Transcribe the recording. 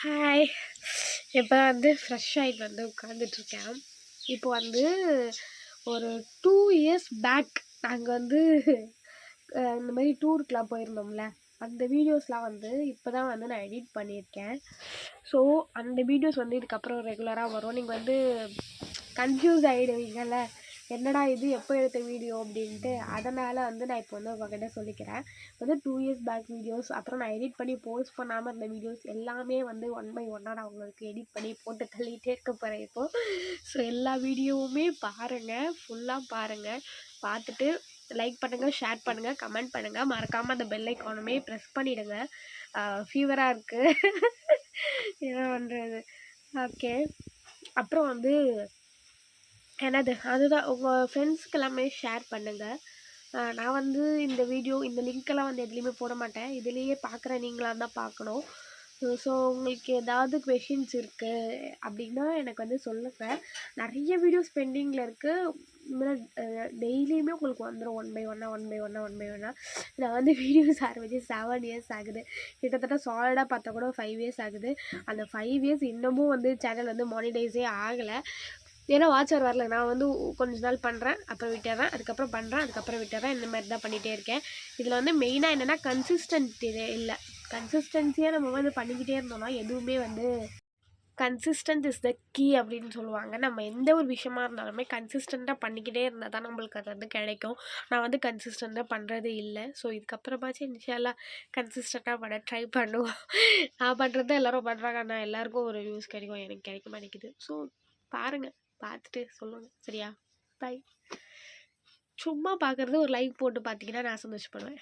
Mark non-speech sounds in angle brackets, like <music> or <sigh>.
Hi இப்போ வந்து fresh ஆகிட்டு வந்து உட்காந்துட்ருக்கேன் இப்போ வந்து ஒரு டூ இயர்ஸ் பேக் நாங்கள் வந்து இந்த மாதிரி டூருக்குலாம் போயிருந்தோம்ல. அந்த வீடியோஸ்லாம் வந்து இப்போ தான் வந்து நான் எடிட் பண்ணியிருக்கேன். ஸோ அந்த வீடியோஸ் வந்து இதுக்கப்புறம் ரெகுலராக வரும். நீங்கள் வந்து கன்ஃபியூஸ் ஆகிடுவீங்கல்ல என்னடா இது? எப்போ எடுத்த வீடியோ? அப்படின்ட்டு அதனால் வந்து நான் இப்போ வந்து உங்ககிட்ட சொல்லிக்கிறேன். வந்து டூ இயர்ஸ் பேக் வீடியோஸ் அப்புறம் நான் எடிட் பண்ணி போஸ்ட் பண்ணாமல் இருந்த வீடியோஸ் எல்லாமே வந்து ஒன் பை ஒன்னாக நான் உங்களுக்கு எடிட் பண்ணி போட்டு தள்ளிகிட்டே இருக்க போகிறேன் இப்போது ஸோ எல்லா வீடியோவுமே பாருங்கள் ஃபுல்லாக பாருங்கள் பார்த்துட்டு லைக் பண்ணுங்கள் ஷேர் பண்ணுங்கள் கமெண்ட் பண்ணுங்கள் மறக்காமல் அந்த பெல் ஐக்கானுமே ப்ரெஸ் பண்ணிவிடுங்க ஃபீவராக இருக்குது <laughs> என்ன பண்ணுறது ஓகே அப்புறம் வந்து என்னது அதுதான் உங்கள் ஃப்ரெண்ட்ஸ்க்கு எல்லாமே ஷேர் பண்ணுங்கள் நான் வந்து இந்த வீடியோ இந்த லிங்க்கெல்லாம் வந்து எதுலேயுமே போட மாட்டேன். இதுலேயே பார்க்குற நீங்களாக தான் பார்க்கணும் ஸோ உங்களுக்கு ஏதாவது கொஷின்ஸ் இருக்குது அப்படின்னா எனக்கு வந்து சொல்லுங்கள் நிறைய வீடியோஸ் பெண்டிங்கில் இருக்குது டெய்லியுமே உங்களுக்கு வந்துடும் ஒன் பை ஒன்னாக ஒன் பை ஒன்னாக ஒன் பை ஒன்னாக நான் வந்து வீடியோஸ் ஆரம்பித்து செவன் இயர்ஸ் ஆகுது. கிட்டத்தட்ட சாலிடாக பார்த்தா கூட ஃபைவ் இயர்ஸ் ஆகுது. அந்த ஃபைவ் இயர்ஸ் இன்னமும் வந்து சேனல் வந்து மானிடைஸே ஆகலை. ஏன்னா வாட்சர் வரல. நான் வந்து கொஞ்ச நாள் பண்ணுறேன் அப்புறம் விட்டுறேன் அதுக்கப்புறம் பண்ணுறேன் அதுக்கப்புறம் விட்டுறேன் இந்த மாதிரி தான் பண்ணிகிட்டே இருக்கேன். இதில் வந்து மெயினாக என்னென்னா கன்சிஸ்டன்ட் இல்லை. கன்சிஸ்டன்சியாக நம்ம வந்து பண்ணிக்கிட்டே இருந்தோம்னா எதுவுமே வந்து கன்சிஸ்டன்ட் இஸ் த கீ அப்படின்னு சொல்லுவாங்க. நம்ம எந்த ஒரு விஷயமா இருந்தாலுமே கன்சிஸ்டண்ட்டாக பண்ணிக்கிட்டே இருந்தால் தான் நம்மளுக்கு அது வந்து கிடைக்கும். நான் வந்து கன்சிஸ்டண்ட்டாக பண்ணுறது இல்லை. ஸோ இதுக்கப்புறமாச்சும் இன்ஷால்லா கன்சிஸ்டண்ட்டாக பண்ண ட்ரை பண்ணுவோம். நான் பண்ணுறது எல்லோரும் பண்ணுறாங்க ஆனால் எல்லாேருக்கும் ஒரு வியூஸ் கிடைக்கும் எனக்கு கிடைக்க மாட்டேங்குது. ஸோ பாருங்கள் பார்த்துட்டு சொல்லுங்கள் சரியா? பை சும்மா பார்க்குறது ஒரு லைக் போட்டு பார்த்தீங்கன்னா நான் சந்தோஷப்படுவேன்.